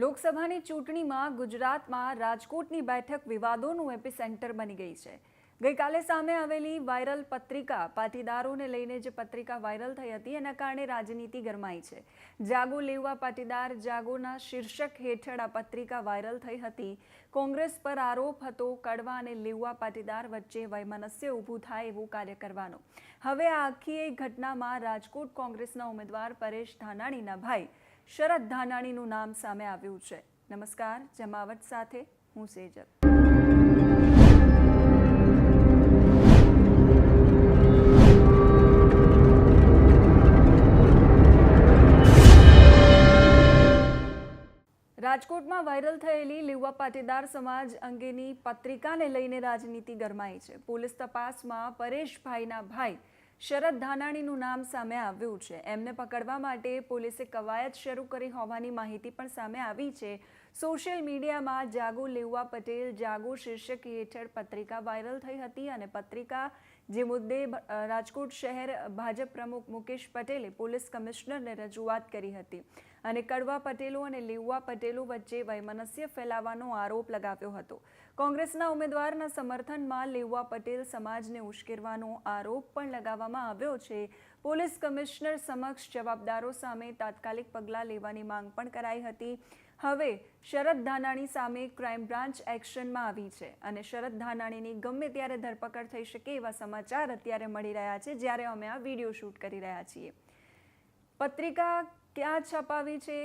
લોકસભાની ચૂંટણીમાં ગુજરાતમાં રાજકોટની બેઠક વિવાદોનું એપિસેન્ટર બની ગઈ છે. ગઈકાલે સામે આવેલી વાયરલ પત્રિકા, પાટીદારોને લઈને જે પત્રિકા વાયરલ થઈ હતી, એના કારણે રાજનીતિ ગરમાઈ છે. જાગો લેવા પાટીદાર જાગોના શીર્ષક હેઠળ આ પત્રિકા વાયરલ થઈ હતી. કોંગ્રેસ પર આરોપ હતો, કડવા અને લેવા પાટીદાર વચ્ચે વૈમનસ્ય ઊભું થાય એવું કાર્ય કરવાનો. હવે આ આખી ઘટનામાં રાજકોટ કોંગ્રેસના ઉમેદવાર પરેશ ધાનાણીના ભાઈ શરદ ધાનાણીનું નામ સામે આવ્યું છે. નમસ્કાર, જમાવટ સાથે હું સેજલ. રાજકોટમાં વાયરલ થયેલી લીવા પાટીદાર સમાજ અંગેની પત્રિકાને લઈને રાજનીતિ ગરમાઈ છે. પોલીસ તપાસમાં પરેશભાઈના ભાઈ શરદ ધાનાણીનું નામ સામે આવ્યું છે. એમને પકડવા માટે પોલીસે કવાયત શરૂ કરી હોવાની માહિતી પણ સામે આવી છે. સોશિયલ મીડિયામાં જાગો લેવા પટેલ, જાગો શીર્ષક હેઠળ પત્રિકા વાયરલ થઈ હતી અને પત્રિકા જે મુદ્દે રાજકોટ શહેર ભાજપ પ્રમુખ મુકેશ પટેલે પોલીસ કમિશનરને રજૂઆત કરી હતી. અને કડવા પટેલો અને લેવા પટેલો વચ્ચે વૈમનસ્ય ફેલાવવાનો આરોપ લગાવ્યો હતો. કોંગ્રેસના ઉમેદવારના સમર્થનમાં લેવા પટેલ સમાજને ઉશ્કેરવાનો આરોપ પણ લગાવવામાં આવ્યો છે. પોલીસ કમિશનર સમક્ષ જવાબદારો સામે તાત્કાલિક પગલાં લેવાની માંગ પણ કરાઈ હતી. હવે શરદ ધાનાણી સામે ક્રાઇમ બ્રાન્ચ એક્શનમાં આવી છે અને શરદ ધાનાણીની ગમે ત્યારે ધરપકડ થઈ શકે એવા સમાચાર અત્યારે મળી રહ્યા છે જ્યારે અમે આ વીડિયો શૂટ કરી રહ્યા છીએ. પત્રિકા ક્યાં છપાવી છે?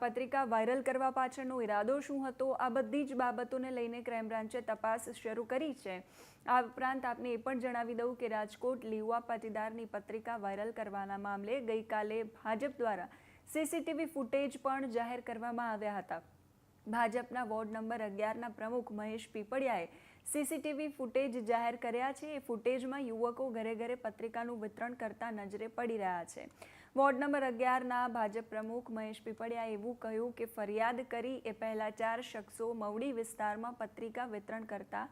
પત્રિકા વાયરલ કરવા પાછળનો ઈરાદો શું હતો? આ બધી જ બાબતોને લઈને ક્રાઇમ બ્રાન્ચે તપાસ શરૂ કરી છે. આ ઉપરાંત આપને એ પણ જણાવી દઉં કે રાજકોટ લીવા પાટીદારની પત્રિકા વાયરલ કરવાના મામલે ગઈકાલે ભાજપ દ્વારા સીસીટીવી ફૂટેજ પણ જાહેર કરવામાં આવ્યા હતા. ભાજપના વોર્ડ નંબર અગિયારના પ્રમુખ મહેશ પીપળિયાએ સીસીટીવી ફૂટેજ જાહેર કર્યા છે. એ ફૂટેજમાં યુવકો ઘરે ઘરે પત્રિકાનું વિતરણ કરતા નજરે પડી રહ્યા છે. વોર્ડ નંબર અગિયારના ભાજપ પ્રમુખ મહેશ પીપળિયાએ એવું કહ્યું કે ફરિયાદ કરી એ પહેલા ચાર શખ્સો મવડી વિસ્તારમાં પત્રિકા વિતરણ કરતા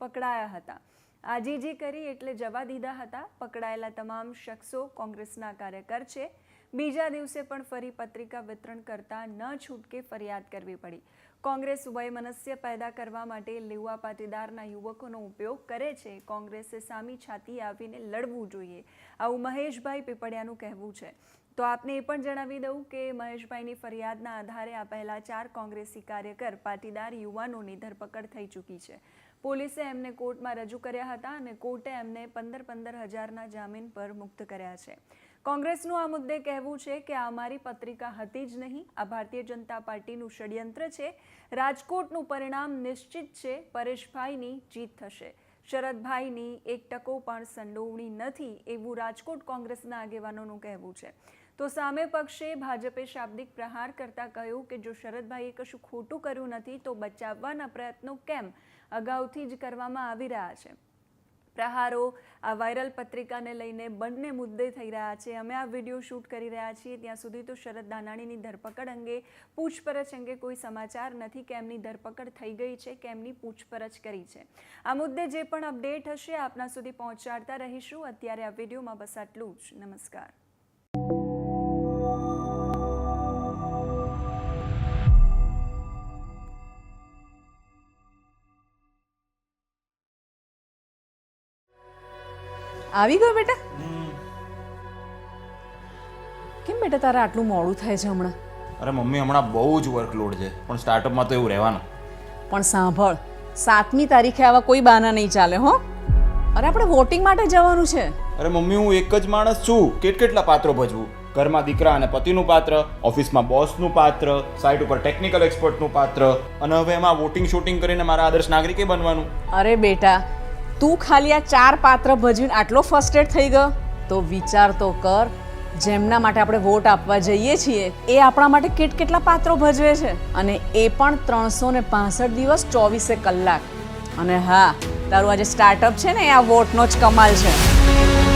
પકડાયા હતા. આજીજી કરી એટલે જવા દીધા હતા. પકડાયેલા તમામ શખ્સો કોંગ્રેસના કાર્યકર છે. બીજા દિવસે પણ ફરી પત્રિકા વિતરણ કરતા ન છૂટકે ફરિયાદ કરવી પડી. કોંગ્રેસ વયમનસ્ય પેદા કરવા માટે લેવા પાટીદારના યુવકોનો ઉપયોગ કરે છે. કોંગ્રેસે સામી છાતી આવીને લડવું જોઈએ. આવું મહેશભાઈ પીપળિયાનું કહેવું છે. તો આપને એ પણ જણાવી દઉં કે મહેશભાઈની ફરિયાદના આધારે આ પહેલા ચાર કોંગ્રેસી કાર્યકર પાટીદાર યુવાનોની ધરપકડ થઈ ચૂકી છે. પોલીસે એમને કોર્ટમાં રજૂ કર્યા હતા અને કોર્ટે એમને પંદર પંદર હજારના જામીન પર મુક્ત કર્યા છે. કોંગ્રેસનું આ મુદ્દે કહેવું છે કે આ અમારી પત્રિકા હતી જ નહીં. આ ભારતીય જનતા પાર્ટીનું ષડયંત્ર છે. રાજકોટનું પરિણામ નિશ્ચિત છે. પરેશભાઈની જીત થશે. શરદભાઈની એક ટકો પણ સંડોવણી નથી એવું રાજકોટ કોંગ્રેસના આગેવાનોનું કહેવું છે. તો સામે પક્ષે ભાજપે શાબ્દિક પ્રહાર કરતા કહ્યું કે જો શરદભાઈએ કશું ખોટું કર્યું નથી તો બચાવવાના પ્રયત્નો કેમ અગાઉથી જ કરવામાં આવી રહ્યા છે. પ્રહારો, આ વાયરલ પત્રિકાને લઈને બંને મુદ્દે થઈ રહ્યા છે. અમે આ વીડિયો શૂટ કરી રહ્યા છીએ. ત્યાં સુધી તો શરદ દાનાણીની ધરપકડ અંગે પૂછપરછ અંગે કોઈ સમાચાર નથી. કે એમની ધરપકડ થઈ ગઈ છે? કે એમની પૂછપરછ કરી છે? આ મુદ્દે જે પણ અપડેટ હશે, આપના સુધી પહોંચાડતા રહીશું. અત્યારે આ વિડીયોમાં બસ આટલું જ. નમસ્કાર. આવી ગયો બેટા? કેમ બેટા તારે આટલું મોડું થાય છે હમણાં? અરે મમ્મી હમણાં બહુ જ વર્કલોડ છે. પણ સ્ટાર્ટઅપમાં તો એવું રહેવાનું. પણ સાંભળ સાતમી તારીખે આવા કોઈ બહાના નહીં ચાલે હો. અરે આપણે વોટિંગ માટે જવાનું છે. અરે મમ્મી હું એક જ માણસ છું. કેટ કેટલા પાત્રો ભજવું? ઘરમાં દીકરા અને પતિનું પાત્ર ઓફિસમાં બોસનું પાત્ર સાઇટ ઉપર ટેકનિકલ એક્સપર્ટનું પાત્ર અને હવે એમાં વોટિંગ શૂટિંગ કરીને મારા આદર્શ નાગરિકે બનવાનું. અરે બેટા તું ખાલી આ ચાર પાત્ર ભજવીને આટલો ફર્સ્ટેડ થઈ ગયો? તો વિચાર તો કર, જેમના માટે આપણે વોટ આપવા જઈએ છીએ, એ આપણા માટે કેટ કેટલા પાત્રો ભજવે છે? અને એ પણ ત્રણસો ને પાસઠ દિવસ ચોવીસે કલાક. અને હા, તારું આજે સ્ટાર્ટઅપ છે ને, એ આ વોટનો જ કમાલ છે.